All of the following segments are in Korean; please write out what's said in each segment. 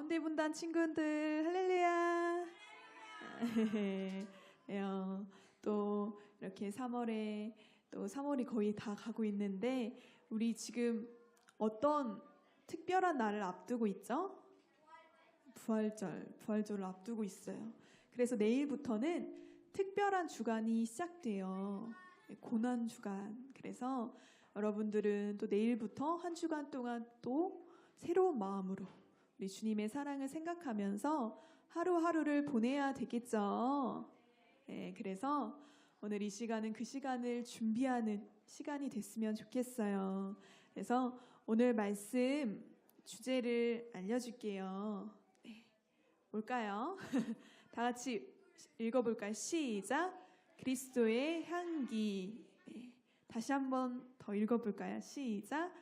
가운데 분단 친구들 할렐루야. 네, 어, 또 이렇게 3월에 또 3월이 거의 다 가고 있는데 우리 지금 어떤 특별한 날을 앞두고 있죠? 부활절, 부활절을 앞두고 있어요. 그래서 내일부터는 특별한 주간이 시작돼요. 고난 주간. 그래서 여러분들은 또 내일부터 한 주간 동안 또 새로운 마음으로 우리 주님의 사랑을 생각하면서 하루하루를 보내야 되겠죠. 네, 그래서 오늘 이 시간은 그 시간을 준비하는 시간이 됐으면 좋겠어요. 그래서 오늘 말씀 주제를 알려줄게요. 네, 뭘까요? 다 같이 읽어볼까요? 시작. 그리스도의 향기. 네, 다시 한번 더 읽어볼까요? 시작.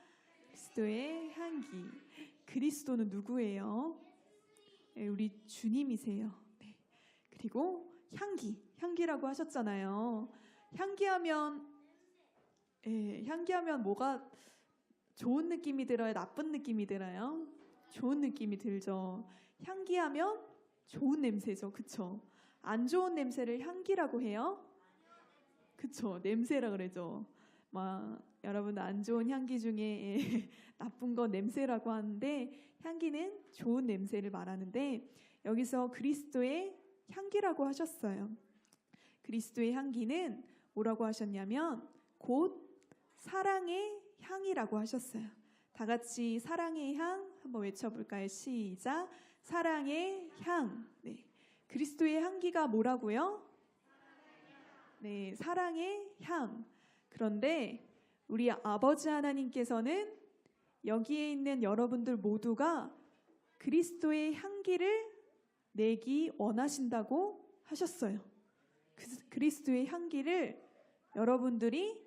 그리스도의 향기. 그리스도는 누구예요? 네, 우리 주님이세요. 네. 그리고 향기, 향기라고 하셨잖아요. 향기하면, 예, 향기하면 뭐가 좋은 느낌이 들어요? 나쁜 느낌이 들어요? 좋은 느낌이 들죠. 향기하면 좋은 냄새죠. 그쵸? 안 좋은 냄새를 향기라고 해요? 그쵸? 냄새라 그러죠. 막 여러분 안 좋은 향기 중에 예, 나쁜 건 냄새라고 하는데 향기는 좋은 냄새를 말하는데 여기서 그리스도의 향기라고 하셨어요. 그리스도의 향기는 뭐라고 하셨냐면 곧 사랑의 향이라고 하셨어요. 다 같이 사랑의 향 한번 외쳐볼까요? 시작. 사랑의 향. 네. 그리스도의 향기가 뭐라고요? 네, 사랑의 향. 그런데 우리 아버지 하나님께서는 여기에 있는 여러분들 모두가 그리스도의 향기를 내기 원하신다고 하셨어요. 그- 그리스도의 향기를 여러분들이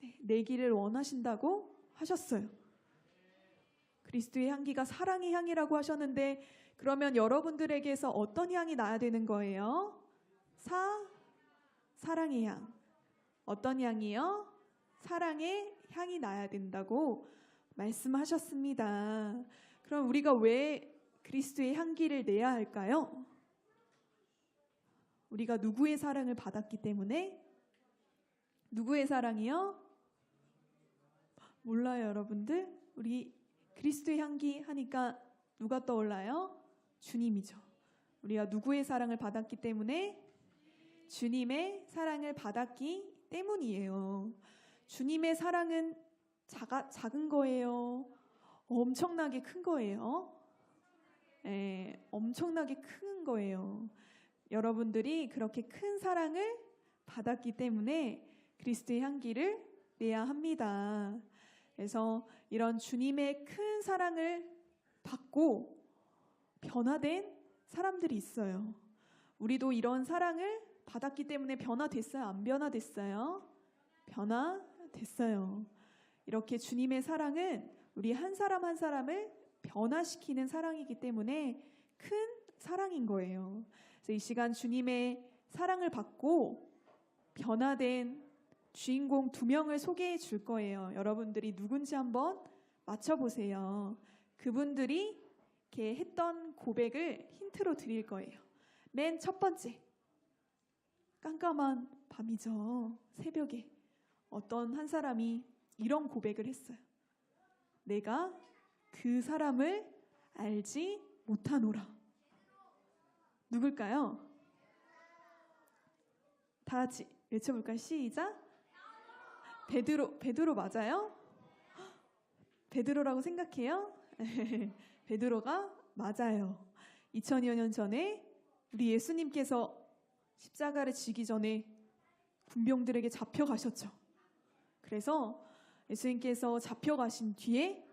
네, 내기를 원하신다고 하셨어요. 그리스도의 향기가 사랑의 향이라고 하셨는데 그러면 여러분들에게서 어떤 향이 나야 되는 거예요? 사 사랑의 향. 어떤 향이요? 사랑의 향이 나야 된다고 말씀하셨습니다. 그럼 우리가 왜 그리스도의 향기를 내야 할까요? 우리가 누구의 사랑을 받았기 때문에 누구의 사랑이요? 몰라요, 여러분들? 우리 그리스도의 향기 하니까 누가 떠올라요? 주님이죠. 우리가 누구의 사랑을 받았기 때문에 주님의 사랑을 받았기 때문이에요. 주님의 사랑은 작아, 작은 거예요. 엄청나게 큰 거예요. 예, 엄청나게 큰 거예요. 여러분들이 그렇게 큰 사랑을 받았기 때문에 그리스도의 향기를 내야 합니다. 그래서 이런 주님의 큰 사랑을 받고 변화된 사람들이 있어요. 우리도 이런 사랑을 받았기 때문에 변화됐어요? 안 변화됐어요? 변화 됐어요. 이렇게 주님의 사랑은 우리 한 사람 한 사람을 변화시키는 사랑이기 때문에 큰 사랑인 거예요. 그래서 이 시간 주님의 사랑을 받고 변화된 주인공 두 명을 소개해 줄 거예요. 여러분들이 누군지 한번 맞춰보세요. 그분들이 이렇게 했던 고백을 힌트로 드릴 거예요. 맨 첫 번째. 깜깜한 밤이죠. 새벽에 어떤 한 사람이 이런 고백을 했어요. 내가 그 사람을 알지 못하노라. 누굴까요? 다 같이 외쳐볼까요? 시작. 베드로, 베드로 맞아요? 베드로라고 생각해요? 베드로가 맞아요. 2000여 년 전에 우리 예수님께서 십자가를 지기 전에 군병들에게 잡혀가셨죠. 그래서 예수님께서 잡혀가신 뒤에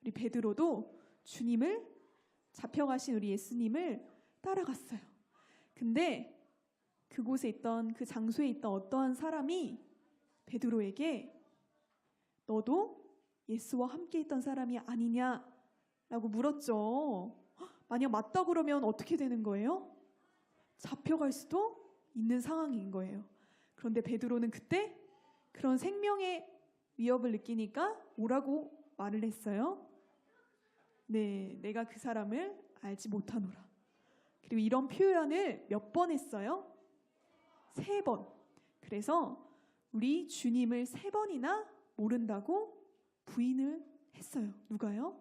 우리 베드로도 주님을 잡혀가신 우리 예수님을 따라갔어요. 근데 그곳에 있던 그 장소에 있던 어떠한 사람이 베드로에게 너도 예수와 함께 있던 사람이 아니냐라고 물었죠. 만약 맞다 그러면 어떻게 되는 거예요? 잡혀갈 수도 있는 상황인 거예요. 그런데 베드로는 그때 그런 생명의 위협을 느끼니까 뭐라고 말을 했어요? 네, 내가 그 사람을 알지 못하노라. 그리고 이런 표현을 몇 번 했어요? 세 번. 그래서 우리 주님을 세 번이나 모른다고 부인을 했어요. 누가요?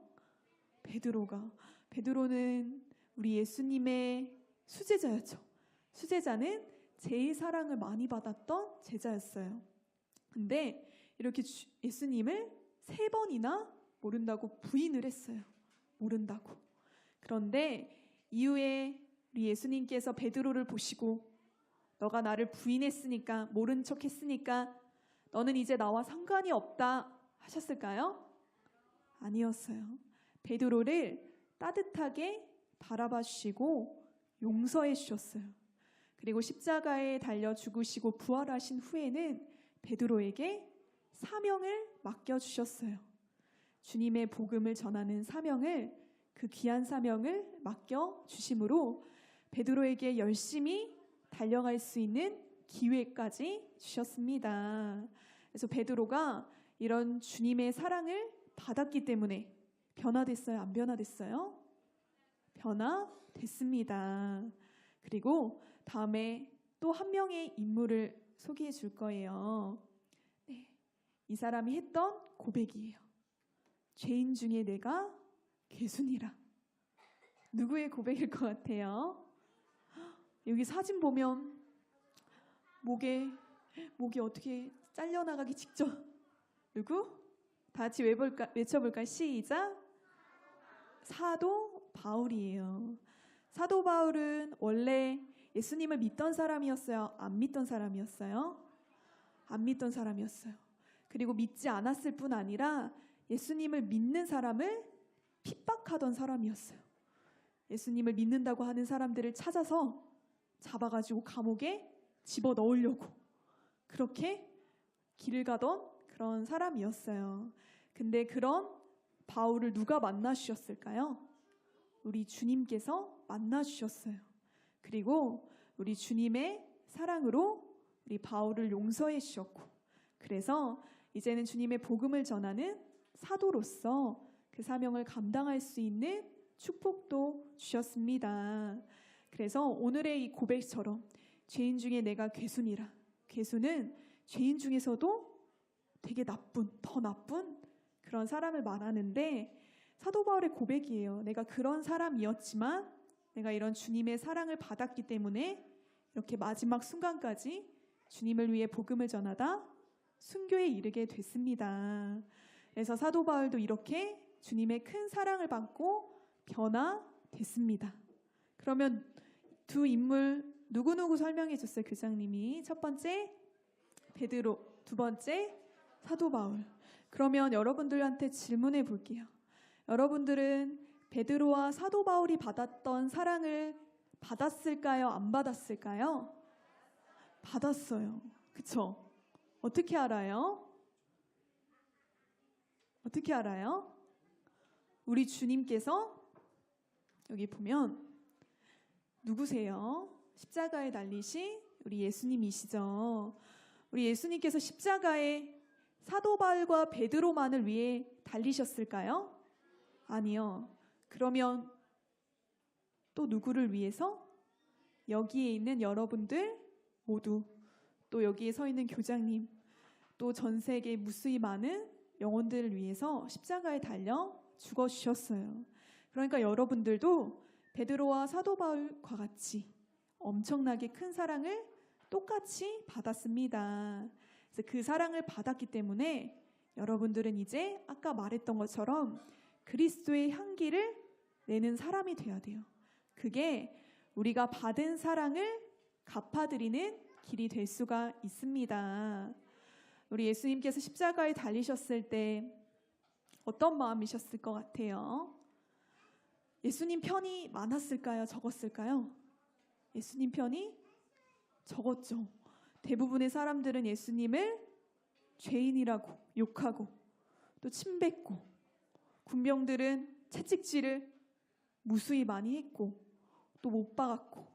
베드로가. 베드로는 우리 예수님의 수제자였죠. 수제자는 제일 사랑을 많이 받았던 제자였어요. 근데 이렇게 주- 예수님을 세 번이나 모른다고 부인을 했어요. 모른다고. 그런데 이후에 우리 예수님께서 베드로를 보시고 너가 나를 부인했으니까 모른 척 했으니까 너는 이제 나와 상관이 없다 하셨을까요? 아니었어요. 베드로를 따뜻하게 바라봐 주시고 용서해 주셨어요. 그리고 십자가에 달려 죽으시고 부활하신 후에는 베드로에게 사명을 맡겨 주셨어요. 주님의 복음을 전하는 사명을 그 귀한 사명을 맡겨 주심으로 베드로에게 열심히 달려갈 수 있는 기회까지 주셨습니다. 그래서 베드로가 이런 주님의 사랑을 받았기 때문에 변화됐어요? 안 변화됐어요? 변화됐습니다. 그리고 다음에 또 한 명의 인물을 소개해 줄 거예요. 네, 이 사람이 했던 고백이에요. 죄인 중에 내가 괴순이라. 누구의 고백일 것 같아요? 여기 사진 보면 목에 목이 어떻게 잘려나가기 직전 누구? 다 같이 외볼까, 외쳐볼까? 시작. 사도 바울이에요. 사도 바울은 원래 예수님을 믿던 사람이었어요? 안 믿던 사람이었어요? 안 믿던 사람이었어요. 그리고 믿지 않았을 뿐 아니라 예수님을 믿는 사람을 핍박하던 사람이었어요. 예수님을 믿는다고 하는 사람들을 찾아서 잡아가지고 감옥에 집어 넣으려고 그렇게 길을 가던 그런 사람이었어요. 근데 그런 바울을 누가 만나 주셨을까요? 우리 주님께서 만나 주셨어요. 그리고 우리 주님의 사랑으로 우리 바울을 용서해 주셨고 그래서 이제는 주님의 복음을 전하는 사도로서 그 사명을 감당할 수 있는 축복도 주셨습니다. 그래서 오늘의 이 고백처럼 죄인 중에 내가 괴순이라. 괴순은 죄인 중에서도 되게 나쁜, 더 나쁜 그런 사람을 말하는데 사도 바울의 고백이에요. 내가 그런 사람이었지만 내가 이런 주님의 사랑을 받았기 때문에 이렇게 마지막 순간까지 주님을 위해 복음을 전하다 순교에 이르게 됐습니다. 그래서 사도 바울도 이렇게 주님의 큰 사랑을 받고 변화됐습니다. 그러면 두 인물 누구누구 설명해 줬어요, 교장님이. 첫 번째 베드로, 두 번째 사도 바울. 그러면 여러분들한테 질문해 볼게요. 여러분들은 베드로와 사도 바울이 받았던 사랑을 받았을까요? 안 받았을까요? 받았어요. 그쵸? 어떻게 알아요? 어떻게 알아요? 우리 주님께서 여기 보면 누구세요? 십자가에 달리신 우리 예수님이시죠. 우리 예수님께서 십자가에 사도 바울과 베드로만을 위해 달리셨을까요? 아니요. 그러면 또 누구를 위해서? 여기에 있는 여러분들 모두 또 여기에 서 있는 교장님 또 전 세계 무수히 많은 영혼들을 위해서 십자가에 달려 죽어 주셨어요. 그러니까 여러분들도 베드로와 사도 바울과 같이 엄청나게 큰 사랑을 똑같이 받았습니다. 그래서 그 사랑을 받았기 때문에 여러분들은 이제 아까 말했던 것처럼 그리스도의 향기를 내는 사람이 되어야 돼요. 그게 우리가 받은 사랑을 갚아드리는 길이 될 수가 있습니다. 우리 예수님께서 십자가에 달리셨을 때 어떤 마음이셨을 것 같아요? 예수님 편이 많았을까요? 적었을까요? 예수님 편이 적었죠. 대부분의 사람들은 예수님을 죄인이라고 욕하고 또 침뱉고 군병들은 채찍질을 무수히 많이 했고 또 못 박았고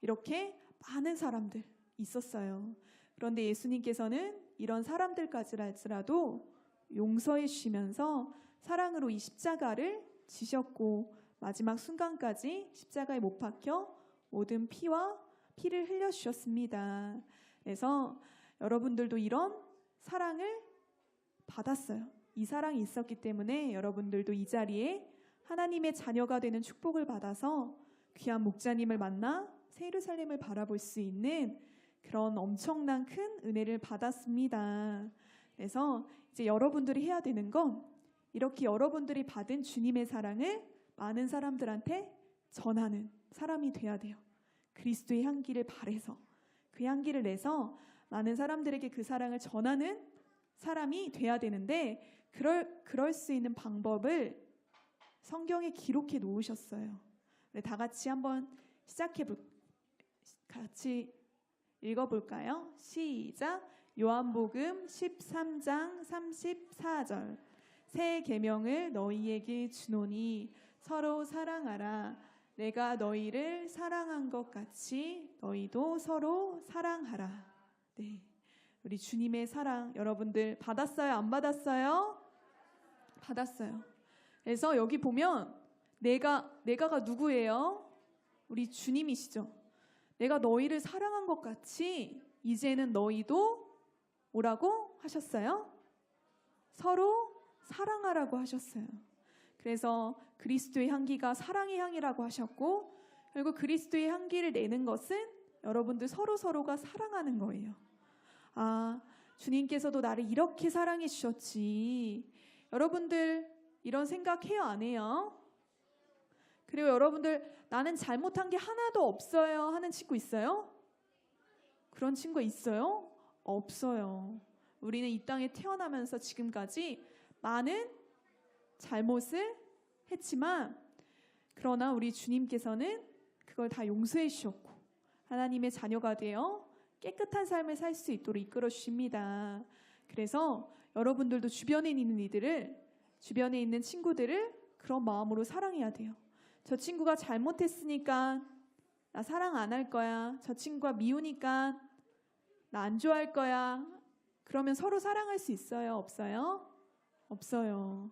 이렇게 많은 사람들 있었어요. 그런데 예수님께서는 이런 사람들까지랄지라도 용서해 주시면서 사랑으로 이 십자가를 지셨고 마지막 순간까지 십자가에 못 박혀 모든 피와 피를 흘려 주셨습니다. 그래서 여러분들도 이런 사랑을 받았어요. 이 사랑이 있었기 때문에 여러분들도 이 자리에 하나님의 자녀가 되는 축복을 받아서 귀한 목자님을 만나 새 예루살렘을 바라볼 수 있는 그런 엄청난 큰 은혜를 받았습니다. 그래서 이제 여러분들이 해야 되는 건 이렇게 여러분들이 받은 주님의 사랑을 많은 사람들한테 전하는 사람이 돼야 돼요. 그리스도의 향기를 발해서 그 향기를 내서 많은 사람들에게 그 사랑을 전하는 사람이 돼야 되는데 그럴 그럴 수 있는 방법을 성경에 기록해 놓으셨어요. 네, 다 같이 한번 시작해 볼 같이 읽어 볼까요? 시작. 요한복음 13장 34절. 새 계명을 너희에게 주노니 서로 사랑하라. 내가 너희를 사랑한 것 같이 너희도 서로 사랑하라. 네. 우리 주님의 사랑 여러분들 받았어요? 안 받았어요? 받았어요. 그래서 여기 보면 내가 내가가 누구예요? 우리 주님이시죠. 내가 너희를 사랑한 것 같이 이제는 너희도 뭐라고 하셨어요? 서로 사랑하라고 하셨어요. 그래서 그리스도의 향기가 사랑의 향이라고 하셨고 그리고 그리스도의 향기를 내는 것은 여러분들 서로 서로가 사랑하는 거예요. 아, 주님께서도 나를 이렇게 사랑해 주셨지. 여러분들 이런 생각해요, 안 해요? 그리고 여러분들 나는 잘못한 게 하나도 없어요 하는 친구 있어요? 그런 친구 있어요? 없어요. 우리는 이 땅에 태어나면서 지금까지 많은 잘못을 했지만 그러나 우리 주님께서는 그걸 다 용서해 주셨고 하나님의 자녀가 되어 깨끗한 삶을 살 수 있도록 이끌어 주십니다. 그래서 여러분들도 주변에 있는 이들을 주변에 있는 친구들을 그런 마음으로 사랑해야 돼요. 저 친구가 잘못했으니까 나 사랑 안 할 거야. 저 친구가 미우니까 나 안 좋아할 거야. 그러면 서로 사랑할 수 있어요? 없어요? 없어요.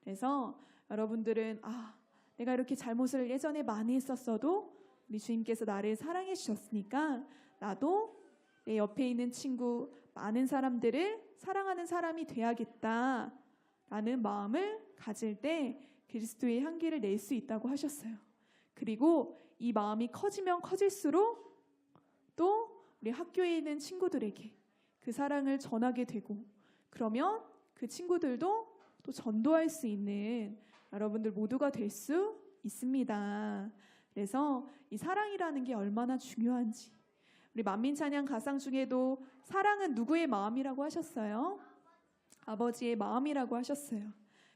그래서 여러분들은 아, 내가 이렇게 잘못을 예전에 많이 했었어도 우리 주님께서 나를 사랑해 주셨으니까 나도 내 옆에 있는 친구 많은 사람들을 사랑하는 사람이 돼야겠다. 라는 마음을 가질 때 그리스도의 향기를 낼 수 있다고 하셨어요. 그리고 이 마음이 커지면 커질수록 또 우리 학교에 있는 친구들에게 그 사랑을 전하게 되고 그러면 그 친구들도 또 전도할 수 있는 여러분들 모두가 될 수 있습니다. 그래서 이 사랑이라는 게 얼마나 중요한지 우리 만민 찬양 가상 중에도 사랑은 누구의 마음이라고 하셨어요? 아버지의 마음이라고 하셨어요.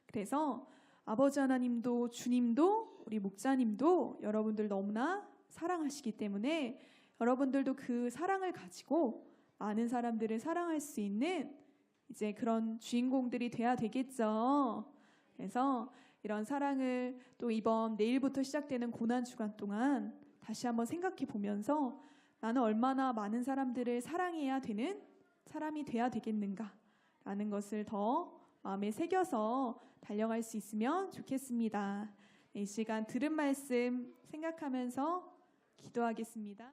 그래서 아버지 하나님도 주님도 우리 목자님도 여러분들 너무나 사랑하시기 때문에 여러분들도 그 사랑을 가지고 많은 사람들을 사랑할 수 있는 이제 그런 주인공들이 돼야 되겠죠. 그래서 이런 사랑을 또 이번 내일부터 시작되는 고난 주간 동안 다시 한번 생각해 보면서 나는 얼마나 많은 사람들을 사랑해야 되는 사람이 돼야 되겠는가 라는 것을 더 마음에 새겨서 달려갈 수 있으면 좋겠습니다. 네, 이 시간 들은 말씀 생각하면서 기도하겠습니다.